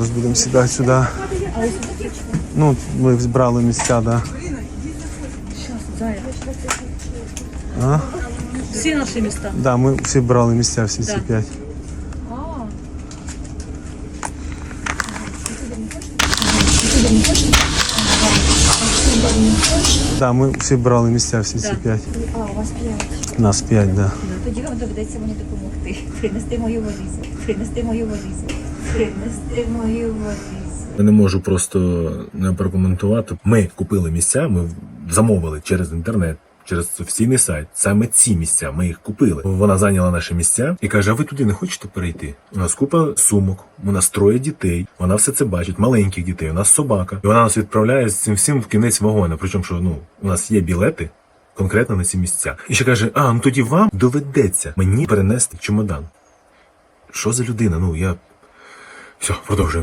Зараз будемо сідати сюди. Ну, ми збрали місця, да. А? Всі наші міста. Да, ми всі брали місця, всі ці Да. п'ять. Да, ми всі брали місця, всі ці Да. п'ять. А, у вас п'ять. Нас п'ять, да. Тоді вам доведеться мені допомогти. Принести мою валізу. Принести мою валізу. Мою. Я не можу просто не прокоментувати. Ми купили місця, ми замовили через інтернет. Через офіційний сайт саме ці місця ми їх купили. Вона зайняла наші місця і каже: А ви туди не хочете перейти? У нас купа сумок, у нас троє дітей. Вона все це бачить, маленьких дітей. У нас собака, і вона нас відправляє з цим всім в кінець вагона. Причому, що ну у нас є білети конкретно на ці місця. І ще каже: А ну тоді вам доведеться мені перенести чемодан. Що за людина? Ну я все продовжуємо.